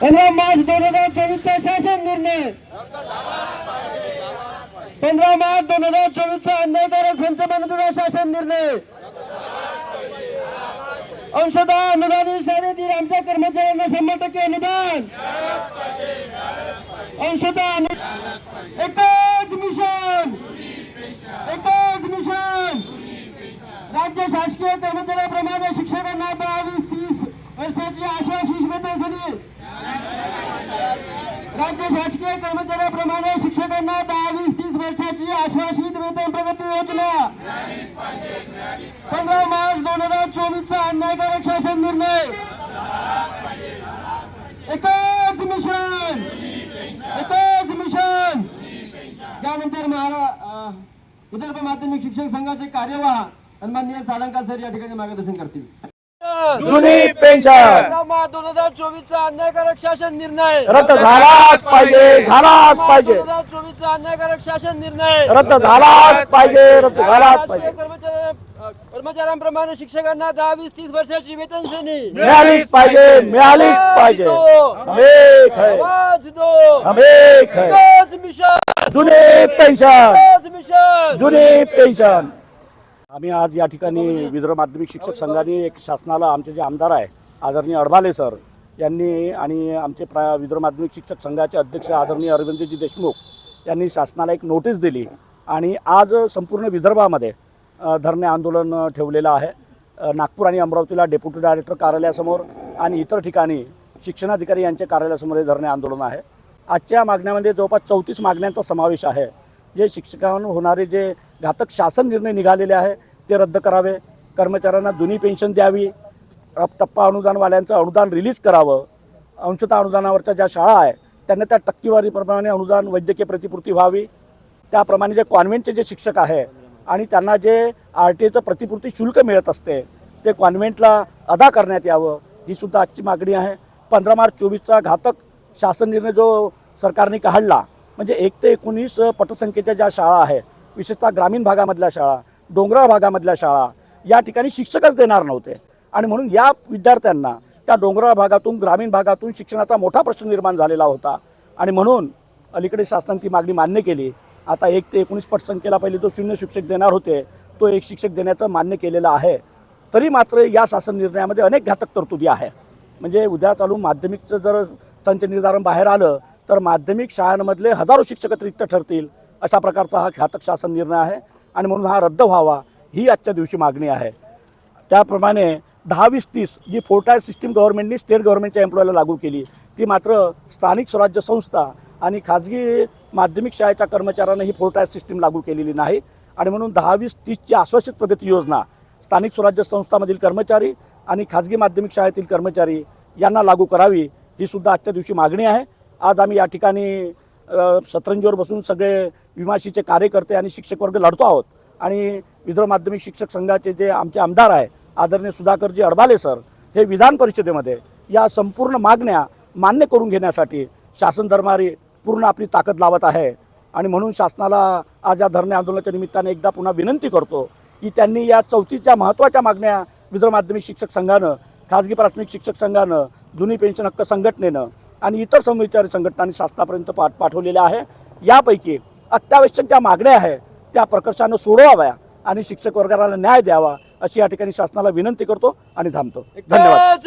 पंधरा मार्च दोन हजार चोवीसचा शासन निर्णय. पंधरा मार्च दोन हजार चोवीसचा अन्यायकारक संचमानतेचा शासन निर्णय. औषधा अनुदानित शाळेतील आमच्या कर्मचाऱ्यांना शंभर टक्के अनुदान. औषधा एकच मिशन. एकच मिशन. राज्य शासकीय कर्मचाऱ्याप्रमाणे शिक्षकांना बावीस तीस वर्षाची आश्वासित झाली. राज्य शासकीय कर्मचाऱ्याप्रमाणे शिक्षकांना दहा वीस तीस वर्षाची आश्वासित वेतन प्रगती योजना. पंधरा मार्च दोन हजार चोवीसचा अन्यायकारक शासन निर्णय. एकच मिशन. एकच मिशन. त्यानंतर महारा विदर्भ माध्यमिक शिक्षक संघाचे कार्यवाह सन्माननीय साळंका सर या ठिकाणी मार्गदर्शन करतील. जुनी पेन्शन. दोन हजार चोवीसचा अन्यायकारक शासन निर्णय. रद्द झालाच पाहिजे झालाच पाहिजे. दोन हजार चोवीसचा अन्यायकारक शासन निर्णय. रद्द झालाच पाहिजे रद्द झालाच पाहिजे. कर्मचाऱ्या कर्मचाऱ्यांप्रमाणे शिक्षकांना दहा वीस तीस वर्षाची वेतन श्रेणी. मिळालीच पाहिजे मिळालीच पाहिजे. हम एक है. आवाज दो. हम एक है. एकच मिशन. जुनी पेन्शन. मिशन. जुनी पेन्शन. आम्ही आज या ठिकाणी विदर्भ माध्यमिक शिक्षक संघाने एक शासनाला आमचे जे आमदार आहे आदरणीय अडबाले सर यांनी आणि आमचे प्रा विदर्भ माध्यमिक शिक्षक संघाचे अध्यक्ष आदरणीय अरविंदजी देशमुख यांनी शासनाला एक नोटीस दिली आणि आज संपूर्ण विदर्भामध्ये धरणे आंदोलन ठेवलेलं आहे. नागपूर आणि अमरावतीला डेप्युटी डायरेक्टर कार्यालयासमोर आणि इतर ठिकाणी शिक्षणाधिकारी यांच्या कार्यालयासमोर हे धरणे आंदोलन आहे. आजच्या मागण्यामध्ये जवळपास चौतीस मागण्यांचा समावेश आहे. जे शिक्षकांवर होणारे जे घातक शासन निर्णय निघालेले आहे ते रद्द करावे. कर्मचाऱ्यांना जुनी पेन्शन द्यावी. टप्पा अनुदानवाल्यांचं अनुदान रिलीज करावं. अंशतः अनुदानावरच्या ज्या शाळा आहे त्यांना त्या टक्केवारीप्रमाणे अनुदान वैद्यकीय प्रतिपूर्ती व्हावी. त्याप्रमाणे जे कॉन्व्हेंटचे जे शिक्षक आहे आणि त्यांना जे आर टी एचं प्रतिपूर्ती शुल्क मिळत असते ते कॉन्व्हेंटला अदा करण्यात यावं ही सुद्धा आजची मागणी आहे. पंधरा मार्च चोवीसचा घातक शासन निर्णय जो सरकारने काढला म्हणजे एक ते एकोणीस पटसंख्येच्या ज्या शाळा आहे विशेषतः ग्रामीण भागामधल्या शाळा डोंगराळ भागामधल्या शाळा या ठिकाणी शिक्षकच देणार नव्हते. आणि म्हणून या विद्यार्थ्यांना त्या डोंगराळ भागातून ग्रामीण भागातून शिक्षणाचा मोठा प्रश्न निर्माण झालेला होता. आणि म्हणून अलीकडे शासनाने ती मागणी मान्य केली. आता एक ते एकोणीस पटसंख्येला पहिले जो शून्य शिक्षक देणार होते तो एक शिक्षक देण्याचं मान्य केलेलं आहे. तरी मात्र या शासन निर्णयामध्ये अनेक घातक तरतुदी आहे. म्हणजे उद्या चालू माध्यमिकचं जर संच निर्धारण बाहेर आलं तर माध्यमिक शाळांमधले हजारो शिक्षक रिक्त ठरतील अशा प्रकारचा हा घातक शासन निर्णय आहे. आणि म्हणून हा रद्द व्हावा ही आजच्या दिवशी मागणी आहे. त्याप्रमाणे दहा वीस तीस जी फोर टायर सिस्टीम गव्हर्नमेंटनी स्टेट गव्हर्नमेंटच्या एम्प्लॉयला लागू केली ती मात्र स्थानिक स्वराज्य संस्था आणि खाजगी माध्यमिक शाळेच्या कर्मचाऱ्यांना ही फोर टायर सिस्टीम लागू केलेली नाही. आणि म्हणून दहा वीस तीसची आश्वासित प्रगती योजना स्थानिक स्वराज्य संस्थामधील कर्मचारी आणि खाजगी माध्यमिक शाळेतील कर्मचारी यांना लागू करावी ही सुद्धा आजच्या दिवशी मागणी आहे. आज आम्ही या ठिकाणी सतरंजीवर बसून सगळे विमाशीचे कार्यकर्ते आणि शिक्षक वर्ग लढतो आहोत. आणि विदर्भ माध्यमिक शिक्षक संघाचे जे आमचे आमदार आहे आदरणीय सुधाकरजी अडबाले सर हे विधान परिषदेमध्ये या संपूर्ण मागण्या मान्य करून घेण्यासाठी शासन दरबारी पूर्ण आपली ताकद लावत आहे. आणि म्हणून शासनाला आज या धरणे आंदोलनाच्या निमित्ताने एकदा पुन्हा विनंती करतो की त्यांनी या चौथीच्या महत्त्वाच्या मागण्या विदर्भ माध्यमिक शिक्षक संघानं खाजगी प्राथमिक शिक्षक संघानं जुनी पेन्शन हक्क संघटनेनं आणि इतर समविचारी संघटनांनी शासनापर्यंत पाठ पाठवलेल्या आहे. यापैकी अत्यावश्यक ज्या मागण्या आहे त्या प्रकर्षानं सोडवाव्या आणि शिक्षक वर्गाला न्याय द्यावा अशी या ठिकाणी शासनाला विनंती करतो आणि थांबतो. धन्यवाद.